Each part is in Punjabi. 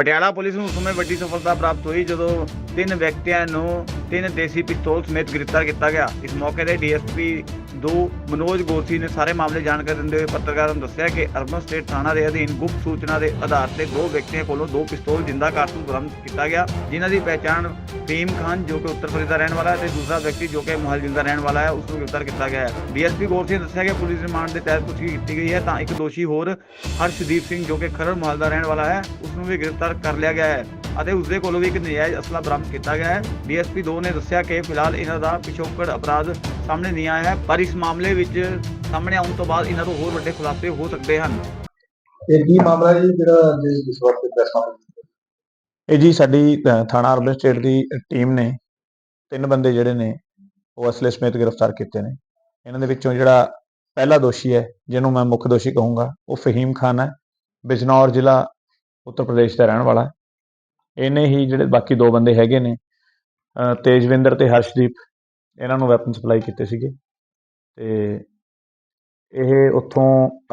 ਪਟਿਆਲਾ ਪੁਲਿਸ ਨੂੰ ਉਸ ਸਮੇਂ ਵੱਡੀ ਸਫਲਤਾ ਪ੍ਰਾਪਤ ਹੋਈ ਜਦੋਂ ਤਿੰਨ ਵਿਅਕਤੀਆਂ ਨੂੰ ਤਿੰਨ ਦੇਸੀ ਪਿਸਤੌਲ ਸਮੇਤ ਗ੍ਰਿਫਤਾਰ ਕੀਤਾ ਗਿਆ। ਇਸ ਮੌਕੇ ਤੇ ਡੀਐਸਪੀ ਦੋ ਮਨੋਜ ਗੋਰਸੀ ਨੇ ਸਾਰੇ ਮਾਮਲੇ ਜਾਣਕਾਰੀ ਦਿੰਦੇ ਹੋਏ ਪੱਤਰਕਾਰਾਂ ਨੂੰ ਦੱਸਿਆ ਕਿ ਅਰਬਨ ਸਟੇਟ ਥਾਣਾ ਦੇ ਅਧੀਨ ਗੁਪਤ ਸੂਚਨਾ ਦੇ ਆਧਾਰ ਤੇ ਦੋ ਵਿਅਕਤੀਆਂ ਕੋਲੋਂ ਦੋ ਪਿਸਤੌਲ ਜਿੰਦਾ ਕਾਰਤੂਸ ਬਰਾਮਦ ਕੀਤਾ ਗਿਆ, ਜਿਨ੍ਹਾਂ ਦੀ ਪਹਿਚਾਣ ਫੀਮ ਖਾਨ, ਜੋ ਕਿ ਉੱਤਰ ਪ੍ਰਦੇਸ਼ ਦਾ ਰਹਿਣ ਵਾਲਾ ਹੈ, ਤੇ ਦੂਸਰਾ ਵਿਅਕਤੀ ਜੋ ਕਿ ਮੁਹੱਲ ਜ਼ਿਲ੍ਹਾ ਦਾ ਰਹਿਣ ਵਾਲਾ ਹੈ, ਉਸ ਨੂੰ ਗ੍ਰਿਫਤਾਰ ਕੀਤਾ ਗਿਆ ਹੈ। ਡੀਐਸਪੀ ਗੋਰਸੀ ਨੇ ਦੱਸਿਆ ਕਿ ਪੁਲਿਸ ਰਿਮਾਂਡ ਦੇ ਤਹਿਤ ਪੁੱਛਗਿੱਛ ਕੀਤੀ ਗਈ ਹੈ, ਤਾਂ ਇੱਕ ਦੋਸ਼ੀ ਹੋਰ ਹਰਸ਼ਦੀਪ ਸਿੰਘ, ਜੋ ਕਿ ਖਰੜ ਮੁਹੱਲ ਦਾ ਰਹਿਣ ਵਾਲਾ ਹੈ, ਉਸ ਨੂੰ ਵੀ ਗ੍ਰਿਫਤਾਰ ਕਰ ਲਿਆ ਗਿਆ ਹੈ। ਅਤੇ ਉਸ ਦੇ ਕੋਲੋਂ ਵੀ ਇੱਕ ਨਜਾਇਜ਼ ਅਸਲਾ ਬਰਾਮਦ ਕੀਤਾ ਗਿਆ ਹੈ। ਡੀਐਸਪੀ 2 ਨੇ ਦੱਸਿਆ ਕਿ ਫਿਲਹਾਲ ਇਹਨਾਂ ਦਾ ਪਿਛੋਕੜ ਅਪਰਾਧ ਸਾਹਮਣੇ ਨਹੀਂ ਆਇਆ ਹੈ ਪਰ ਇਸ ਮਾਮਲੇ ਵਿੱਚ ਸਾਹਮਣੇ ਆਉਣ ਤੋਂ ਬਾਅਦ ਇਹਨਾਂ ਤੋਂ ਹੋਰ ਵੱਡੇ ਖੁਲਾਸੇ ਹੋ ਸਕਦੇ ਹਨ। ਇਹ ਕੀ ਮਾਮਲਾ ਜੀ ਜਿਹੜਾ ਜਿਸ ਵਕਤ ਪ੍ਰੈਸ ਕਾਨਫਰੰਸ ਇਹ ਜੀ ਸਾਡੀ ਥਾਣਾ ਅਰਬਨ ਸਟੇਟ ਦੀ ਟੀਮ ਨੇ ਤਿੰਨ ਬੰਦੇ ਜਿਹੜੇ ਨੇ ਉਹ ਅਸਲੇ ਸਮੇਤ ਗ੍ਰਿਫਤਾਰ ਕੀਤੇ ਨੇ। ਇਹਨਾਂ ਦੇ ਵਿੱਚੋਂ ਜਿਹੜਾ ਪਹਿਲਾ ਦੋਸ਼ੀ ਹੈ ਜਿਹਨੂੰ ਮੈਂ ਮੁੱਖ ਦੋਸ਼ੀ ਕਹੂੰਗਾ ਉਹ ਫਹੀਮ ਖਾਨ ਹੈ। ਬਿਜਨੌਰ ਜ਼ਿਲ੍ਹਾ ਉੱਤਰ ਪ੍ਰਦੇਸ਼ ਦਾ ਰਹਿਣ ਵਾਲਾ ਹੈ। ਇਹਨੇ ਹੀ ਜਿਹੜੇ ਬਾਕੀ ਦੋ ਬੰਦੇ ਹੈਗੇ ਨੇ ਤੇਜਵਿੰਦਰ ਤੇ ਹਰਸ਼ਦੀਪ ਇਹਨਾਂ ਨੂੰ ਵੈਪਨ ਸਪਲਾਈ ਕੀਤੇ ਸੀਗੇ। ਤੇ ਇਹ ਉੱਥੋਂ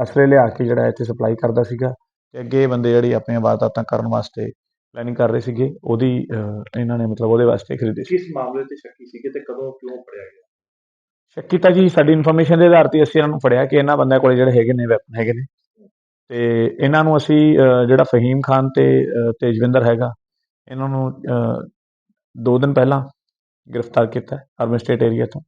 ਅਸਲੇ ਲਿਆ ਕੇ ਜਿਹੜਾ ਇੱਥੇ ਸਪਲਾਈ ਕਰਦਾ ਸੀਗਾ ਤੇ ਅੱਗੇ ਇਹ ਬੰਦੇ ਜਿਹੜੀ ਆਪਣੀਆਂ ਵਾਰਦਾਤਾਂ ਕਰਨ ਵਾਸਤੇ ਪਲੈਨਿੰਗ ਕਰ ਰਹੇ ਸੀਗੇ ਉਹਦੀ ਇਹਨਾਂ ਨੇ ਮਤਲਬ ਉਹਦੇ ਵਾਸਤੇ ਖਰੀਦੀ ਸੀ। ਕਿਸ ਮਾਮਲੇ ਤੇ ਸ਼ੱਕੀ ਸੀਗੇ ਤੇ ਕਦੋਂ ਕਿਉਂ ਫੜਿਆ ਗਿਆ? ਸ਼ੱਕੀ ਤਾਂ ਜੀ ਸਾਡੀ ਇਨਫੋਰਮੇਸ਼ਨ ਦੇ ਆਧਾਰ ਤੇ ਅਸੀਂ ਇਹਨਾਂ ਨੂੰ ਫੜਿਆ ਕਿ ਇਹਨਾਂ ਬੰਦਿਆਂ ਕੋਲੇ ਜਿਹੜੇ ਹੈਗੇ ਨੇ ਵੈਪਨ ਹੈਗੇ ਨੇ। ਤੇ ਇਹਨਾਂ ਨੂੰ ਅਸੀਂ ਜਿਹੜਾ ਫਹੀਮ ਖਾਨ ਤੇ ਤੇਜਵਿੰਦਰ ਹੈਗਾ ਇਹਨਾਂ ਨੂੰ ਦੋ ਦਿਨ ਪਹਿਲਾਂ ਗ੍ਰਿਫਤਾਰ ਕੀਤਾ ਅਰਬਨ ਸਟੇਟ ਏਰੀਆ ਤੋਂ।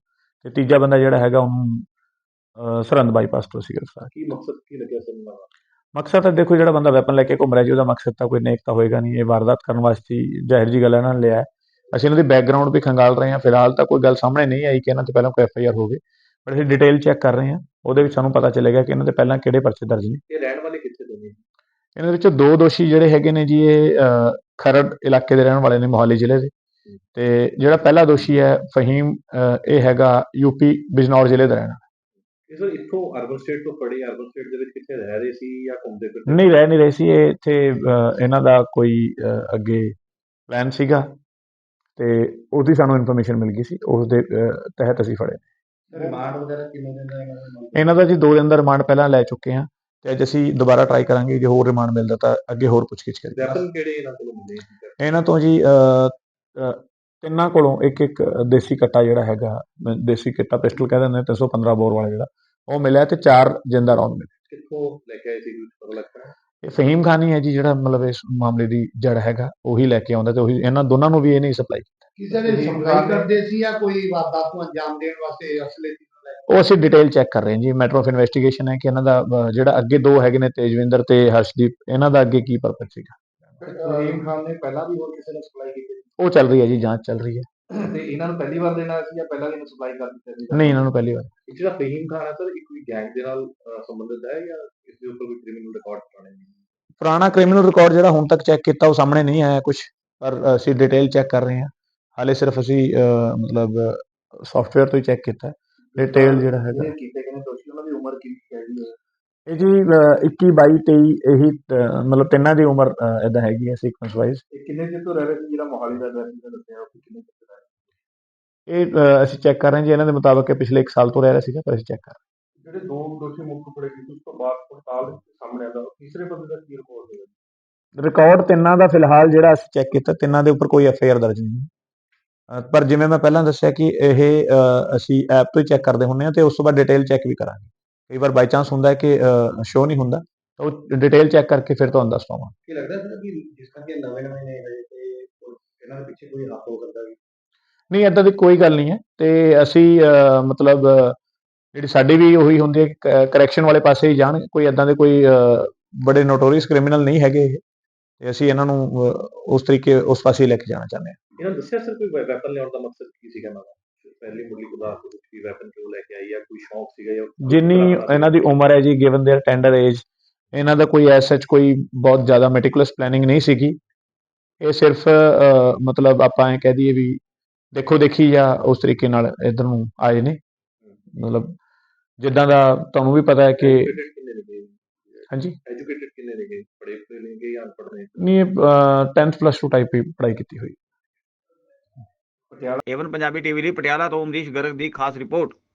ਤੇ ਤੀਜਾ ਬੰਦਾ ਜਿਹੜਾ ਹੈਗਾ ਉਹਨੂੰ ਸਰਹੰਦ ਬਾਈਪਾਸ ਤੋਂ ਅਸੀਂ ਗ੍ਰਿਫਤਾਰ ਕੀ ਮਕਸਦ ਕੀ ਲੱਗਿਆ ਸਰ ਇਹਨਾਂ ਦਾ? ਮਕਸਦ ਤਾਂ ਦੇਖੋ ਜਿਹੜਾ ਬੰਦਾ ਵੈਪਨ ਲੈ ਕੇ ਘੁੰਮ ਰਿਹਾ ਜੀ ਉਹਦਾ ਮਕਸਦ ਤਾਂ ਕੋਈ ਨੇਕ ਤਾਂ ਹੋਏਗਾ ਨਹੀਂ। ਇਹ ਵਾਰਦਾਤ ਕਰਨ ਵਾਸਤੇ ਜ਼ਾਹਿਰ ਜੀ ਗੱਲ ਇਹਨਾਂ ਨੇ ਲਿਆ। ਅਸੀਂ ਇਹਨਾਂ ਦੀ ਬੈਕਗ੍ਰਾਉਂਡ ਵੀ ਖੰਗਾਲ ਰਹੇ ਹਾਂ। ਫਿਲਹਾਲ ਤਾਂ ਕੋਈ ਗੱਲ ਸਾਹਮਣੇ ਨਹੀਂ ਆਈ ਕਿ ਇਹਨਾਂ ਤੇ ਪਹਿਲਾਂ ਕੋਈ ਐਫ ਆਈ ਆਰ ਹੋਵੇ। ਪਰ ਅਸੀਂ ਡਿਟੇਲ ਚੈੱਕ ਕਰ ਰਹੇ ਹਾਂ। ਉਹਦੇ ਵਿੱਚ ਸਾਨੂੰ ਪਤਾ ਚੱਲੇਗਾ ਕਿ ਇਹਨਾਂ ਤੇ ਪਹਿਲਾਂ ਕਿਹੜੇ ਪਰਚੇ ਦਰਜ ਨੇ ਇਹ ਰਹਿਣ ਵਾਲੇ ਕਿੱਥੇ ਦੇ ਨੇ ਇਹਨਾਂ ਦੇ ਵਿੱਚੋਂ ਦੋ ਦੋਸ਼ੀ ਜਿਹੜੇ ਹੈਗੇ ਨੇ ਜੀ ਇਹ ਖਰੜ ਇਲਾਕੇ ਦੇ ਰਹਿਣ ਵਾਲੇ ਨੇ ਮੋਹਾਲੀ ਜ਼ਿਲ੍ਹੇ ਦੇ। ਤੇ ਜਿਹੜਾ ਪਹਿਲਾ ਦੋਸ਼ੀ ਹੈ ਫਹੀਮ ਇਹ ਹੈਗਾ ਯੂਪੀ ਬਿਜਨੌਰ ਜ਼ਿਲ੍ਹੇ ਦਾ ਰਹਿਣ ਵਾਲਾ। ਇਹ ਸਰ ਇੱਥੋਂ ਅਰਬਨ ਸਟੇਟ ਤੋਂ ਫੜੇ ਅਰਬਨ ਸਟੇਟ ਦੇ ਵਿੱਚ ਕਿੱਥੇ ਰਹਿ ਰਹੇ ਸੀ ਜਾਂ ਘੁੰਮਦੇ ਫਿਰਦੇ ਨਹੀਂ ਰਹਿ ਨਹੀਂ ਰਹੇ ਸੀ ਇਹ ਇੱਥੇ ਇਹਨਾਂ ਦਾ ਕੋਈ ਅੱਗੇ ਪਲਾਨ ਸੀਗਾ ਤੇ ਉਹਦੀ ਸਾਨੂੰ ਇਨਫੋਰਮੇਸ਼ਨ ਮਿਲ ਗਈ ਸੀ ਉਸ ਦੇ ਤਹਿਤ ਅਸੀਂ ਫੜੇ। ਰਿਮਾਂਡ ਵਗੈਰਾ ਕਿੰਨੇ ਦਿਨ ਦਾ ਇਹਨਾਂ ਦਾ ਜੀ ਦੋ ਦਿਨ ਦਾ ਰਿਮਾਂਡ ਪਹਿਲਾਂ ਲੈ ਚੁੱਕੇ ਹਾਂ। ਤੇ ਅੱਜ ਅਸੀਂ ਦੁਬਾਰਾ ਟਰਾਈ ਕਰਾਂਗੇ ਜੇ ਹੋਰ ਰਿਮਾਂਡ ਮਿਲਦਾ ਤਾਂ ਅੱਗੇ ਹੋਰ ਪੁੱਛਗਿੱਛ ਕਰਾਂਗੇ ਵੈਪਨ ਕਿਹੜੇ ਇਹਨਾਂ ਕੋਲੋਂ ਮਿਲੇ? ਇਹਨਾਂ ਤੋਂ ਜੀ ਤਿੰਨਾਂ ਕੋਲੋਂ ਇੱਕ ਇੱਕ ਦੇਸੀ ਕੱਟਾ ਜਿਹੜਾ ਹੈਗਾ ਦੇਸੀ ਕੱਟਾ ਪਿਸਟਲ ਕਹਿੰਦੇ ਨੇ 315 ਬੋਰ ਵਾਲਾ ਜਿਹੜਾ ਉਹ ਮਿਲਿਆ ਤੇ ਚਾਰ ਜਿੰਦਾ ਰੌਂਦ ਮਿਲੇ। ਕਿੱਥੋਂ ਲੈ ਕੇ ਆਏ ਸੀ ਕੁਝ ਪਤਾ ਲੱਗਦਾ? ਇਹ ਫਹੀਮ ਖਾਨ ਹੀ ਜੀ ਜਿਹੜਾ ਮਤਲਬ ਇਸ ਮਾਮਲੇ ਦੀ ਜੜ ਹੈਗਾ ਉਹੀ ਲੈ ਕੇ ਆਉਂਦਾ ਤੇ ਉਹੀ ਇਹਨਾਂ ਦੋਨਾਂ ਨੂੰ ਵੀ ਇਹ ਨਹੀਂ ਸਪਲਾਈ ਕਿਸੇ ਨੇ ਸਪਲਾਈ ਕਰਦੇ ਸੀ ਜਾਂ ਕੋਈ ਵਾਰਦਾਤ ਨੂੰ ਅੰਜਾਮ ਦੇਣ ਵਾਸਤੇ ਅਸਲੇ ਉਹ ਅਸੀਂ ਡਿਟੇਲ ਚੈੱਕ ਕਰ ਰਹੇ ਹਾਂ ਜੀ। ਮੈਟਰ ਆਫ ਇਨਵੈਸਟੀਗੇਸ਼ਨ ਹੈ ਕਿ ਇਹਨਾਂ ਦਾ ਜਿਹੜਾ ਅੱਗੇ ਦੋ ਹੈਗੇ ਨੇ ਤੇਜਵਿੰਦਰ ਤੇ ਹਰਸ਼ਦੀਪ ਇਹਨਾਂ ਦਾ ਅੱਗੇ ਕੀ ਪਰਪਸ ਸੀਗਾ? ਸਲੀਮ ਖਾਨ ਨੇ ਪਹਿਲਾਂ ਵੀ ਹੋਰ ਕਿਸੇ ਨੂੰ ਸਪਲਾਈ ਕੀਤੀ? ਉਹ ਚੱਲ ਰਹੀ ਹੈ ਜੀ ਜਾਂਚ ਚੱਲ ਰਹੀ ਹੈ। ਤੇ ਇਹਨਾਂ ਨੂੰ ਪਹਿਲੀ ਵਾਰ ਦੇਣਾ ਸੀ ਜਾਂ ਪਹਿਲਾਂ ਵੀ ਸਪਲਾਈ ਕਰ ਦਿੱਤਾ ਸੀ? ਨਹੀਂ ਇਹਨਾਂ ਨੂੰ ਪਹਿਲੀ ਵਾਰ। ਇਹ ਜਿਹੜਾ ਫਹੀਮ ਖਾਨ ਹੈ ਸਰ ਇਹ ਕੋਈ ਗੈਂਗ ਦੇ ਨਾਲ ਅਹ, ਸੰਬੰਧਿਤ ਹੈ ਜਾਂ ਇਸ ਦੇ ਉੱਪਰ ਕੋਈ ਕ੍ਰਿਮੀਨਲ ਰਿਕਾਰਡ ਪੁਰਾਣੇ ਨੇ ਪੁਰਾਣਾ ਕ੍ਰਿਮੀਨਲ ਰਿਕਾਰਡ ਜਿਹੜਾ ਹੁਣ ਤੱਕ ਚੈੱਕ ਕੀਤਾ ਉਹ ਸਾਹਮਣੇ ਨਹੀਂ ਆਇਆ ਕੁਝ ਪਰ ਅਸੀਂ ਡਿਟੇਲ ਚੈੱਕ ਕਰ ਰਹੇ ਹਾਂ। ਹਾਲੇ ਸਿਰਫ ਅਸੀਂ ਅ, ਮਤਲਬ ਸੌਫਟਵੇਅਰ ਤੋਂ ਹੀ ਚੈੱਕ ਕੀਤਾ। ਡਿਟੇਲ ਜਿਹੜਾ ਹੈਗਾ। ਜਿਹੜੇ ਕੀਤੇ ਗਏ ਨੇ ਦੋਸ਼ੀ ਉਹਨਾਂ ਦੀ ਉਮਰ ਕਿੰਨੀ ਹੈ? ਜੀ ਇਹ ਜੀ ਅ, 21 22 23 ਇਹੀ ਮਤਲਬ ਤਿੰਨਾਂ ਦੀ ਉਮਰ ਇਦਾਂ ਹੈਗੀ ਹੈ ਸੀਕੁਐਂਸ ਵਾਈਜ਼ ਇਹ ਕਿੰਨੇ ਦਿਨ ਤੋਂ ਰਹਿ ਰਹੇ ਸੀ? ਜਿਹੜਾ ਮੋਹਾਲੀ ਦਾ ਰਹਿ ਦਾ ਦੱਸਿਆ ਉਹ ਕਿੰਨੇ ਦਿਨ ਤੋਂ ਰਹਿ ਰਹੇ ਇਹ ਅਸੀਂ ਚੈੱਕ ਕਰ ਰਹੇ ਹਾਂ ਜੀ ਇਹਨਾਂ ਦੇ ਮੁਤਾਬਕ ਪਿਛਲੇ 1 ਸਾਲ ਤੋਂ ਰਹਿ ਰਿਹਾ ਸੀਗਾ ਪਰ ਅਸੀਂ ਚੈੱਕ ਕਰ ਰਹੇ। ਜਿਹੜੇ ਦੋ ਦੋਸ਼ੀ ਮੁੱਖ ਫੜੇ ਗਏ ਉਸ ਤੋਂ ਬਾਅਦ ਪੜਤਾਲ ਸਾਹਮਣੇ ਆਉਂਦਾ ਤੀਸਰੇ ਬੰਦੇ ਦਾ ਕੀ ਰਿਪੋਰਟ ਹੋਇਆ? ਹਾਂ ਰਿਕਾਰਡ ਤਿੰਨਾਂ ਦਾ ਫਿਲਹਾਲ ਜਿਹੜਾ ਅਸੀਂ ਚੈੱਕ ਕੀਤਾ ਤਿੰਨਾਂ ਦੇ ਉੱਪਰ ਕੋਈ ਐਫ ਆਈ ਆਰ ਦਰਜ ਨਹੀਂ ਹੈ। ਪਰ ਜਿਵੇਂ ਮੈਂ ਪਹਿਲਾਂ ਦੱਸਿਆ ਕਿ ਇਹ ਅਸੀਂ ਐਪ ਤੋਂ ਹੀ ਚੈੱਕ ਕਰਦੇ ਹੁੰਦੇ ਹਾਂ ਤੇ ਉਸ ਤੋਂ ਬਾਅਦ ਡਿਟੇਲ ਚੈੱਕ ਵੀ ਕਰਾਂਗੇ। ਕਈ ਵਾਰ ਬਾਈ ਚਾਂਸ ਹੁੰਦਾ ਹੈ ਕਿ ਸ਼ੋ ਨਹੀਂ ਹੁੰਦਾ ਤਾਂ ਉਹ ਡਿਟੇਲ ਚੈੱਕ ਕਰਕੇ ਫਿਰ ਤੁਹਾਨੂੰ ਦੱਸ ਪਾਵਾਂ ਕੀ ਲੱਗਦਾ ਸਰ ਕਿ ਜਿਸ ਕਰਕੇ ਨਵੇਂ ਨਵੇਂ ਨੇ ਹਜੇ ਤੇ ਇਹਨਾਂ ਦੇ ਪਿੱਛੇ ਕੋਈ ਹੱਥ ਹੋ ਸਕਦਾ ਵੀ? ਨਹੀਂ ਏਦਾਂ ਦੀ ਕੋਈ ਗੱਲ ਨਹੀਂ ਹੈ ਤੇ ਅਸੀਂ ਮਤਲਬ ਜਿਹੜੀ ਸਾਡੀ ਵੀ ਉਹੀ ਹੁੰਦੀ ਹੈ ਕਰੈਕਸ਼ਨ ਵਾਲੇ ਪਾਸੇ ਹੀ ਜਾਣ ਕੋਈ ਏਦਾਂ ਦੇ ਕੋਈ ਬੜੇ ਨੋਟੋਰੀਅਸ ਕ੍ਰਿਮੀਨਲ ਨਹੀਂ ਹੈਗੇ ਇਹ। ਤੇ ਅਸੀਂ ਇਹਨਾਂ ਨੂੰ ਅ, ਉਸ ਤਰੀਕੇ ਉਸ ਪਾਸੇ ਹੀ ਲੈ ਕੇ ਜਾਣਾ ਚਾਹੁੰਦੇ ਹਾਂ ਇਹਨਾਂ ਨੇ ਦੱਸਿਆ ਸਰ ਕੋਈ ਵੈਪਨ ਲਿਆਉਣ ਦਾ ਮਕਸਦ ਕੀ ਸੀਗਾ ਇਹਨਾਂ ਦਾ ਪਹਿਲੀ ਮੁੱਢਲੀ ਪਦਾਰਥ ਦੇ ਵਿੱਚ ਵੀ ਵੈਪਨ ਕਿਉਂ ਲੈ ਕੇ ਆਈ ਜਾਂ ਕੋਈ ਸ਼ੌਂਕ ਸੀਗਾ ਜਾਂ ਜਿੰਨੀ ਇਹਨਾਂ ਦੀ ਉਮਰ ਹੈ ਜੀ ਗਿਵਨ देयर ਟੈਂਡਰ ਏਜ ਇਹਨਾਂ ਦਾ ਕੋਈ ਐਸ ਸੱਚ ਕੋਈ ਬਹੁਤ ਜ਼ਿਆਦਾ ਮੈਟੀਕੂਲਸ ਪਲੈਨਿੰਗ ਨਹੀਂ ਸੀਗੀ ਇਹ ਸਿਰਫ ਅ, ਮਤਲਬ ਆਪਾਂ ਇਹ ਕਹਿ ਦਈਏ ਵੀ ਦੇਖੋ ਦੇਖੀ ਜਾਂ ਉਸ ਤਰੀਕੇ ਨਾਲ ਇਧਰ ਨੂੰ ਆਏ ਨੇ ਮਤਲਬ ਜਿੱਦਾਂ ਦਾ ਤੁਹਾਨੂੰ ਵੀ ਪਤਾ ਹੈ ਕਿ ਹਾਂਜੀ? ਐਜੂਕੇਟਡ ਕਿੰਨੇ ਨੇ ਗਏ? ਪੜ੍ਹੇ ਪੜ੍ਹੇ ਨੇ ਗਏ ਜਾਂ ਅਨਪੜ੍ਹ ਨੇ? ਨਹੀਂ 10th ਪਲੱਸ 2 ਟਾਈਪ ਹੀ ਪੜ੍ਹਾਈ ਕੀਤੀ ਹੋਈ। ਏਵਨ ਪੰਜਾਬੀ ਟੀਵੀ ਲਈ ਪਟਿਆਲਾ ਤੋਂ ਅਮਰੀਸ਼ ਗਰਗ ਦੀ ਖਾਸ ਰਿਪੋਰਟ।